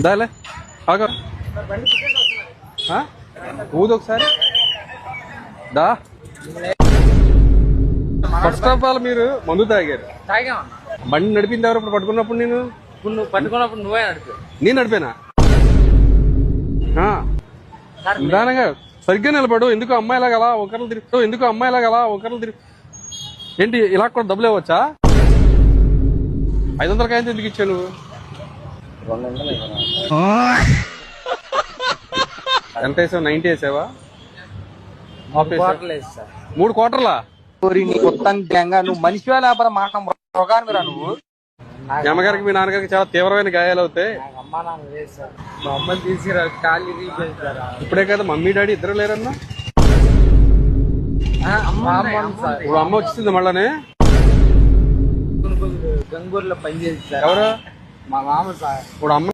దాలే ఆగ? ఊదు ఒకసారి. దా. ఫస్ట్ ఆఫ్ ఆల్ మీరు మందు తాగారు. బండి నడిపింది ఎవరు ఇప్పుడు పట్టుకున్నప్పుడు నేను? ఇప్పుడు నువ్వు పట్టుకున్నప్పుడు నువ్వే నడిపి. నేను నడిపానా? నిదానంగా సరిగ్గా నిలబడు. ఎందుకు అమ్మాయిలాగా అలా ఒకరిని తిరుగుతావు? ఎందుకు అమ్మాయిలాగా అలా ఒకరిని తిరుగు ఏంటి ఇలా కూడా డబ్బులు ఇవ్వచ్చా ఐదు వందల కాయంతో ఎందుకు ఇచ్చావు నువ్వు? ఎంత వేసావు? నైన్టీ వేసావా? మూడు గ్యాంగా నువ్వు మనిషివా లేకపోతే మాట మృగానివిరా నువ్వు. మీ అమ్మగారికి మీ నాన్నగారికి చాలా తీవ్రమైన గాయాలు అవుతాయి. నాకు అమ్మా నాన్న లేదు సార్. మా అమ్మని తీసుకురా ఖాళీ తీసేసారా ఇప్పుడే కదా మమ్మీ డాడీ ఇద్దరు లేరన్నా? ఇప్పుడు అమ్మ వచ్చింది మళ్ళానే? గంగూరులో పనిచేసి ఎవరు? మా మామ సార్. ఇప్పుడు అమ్మ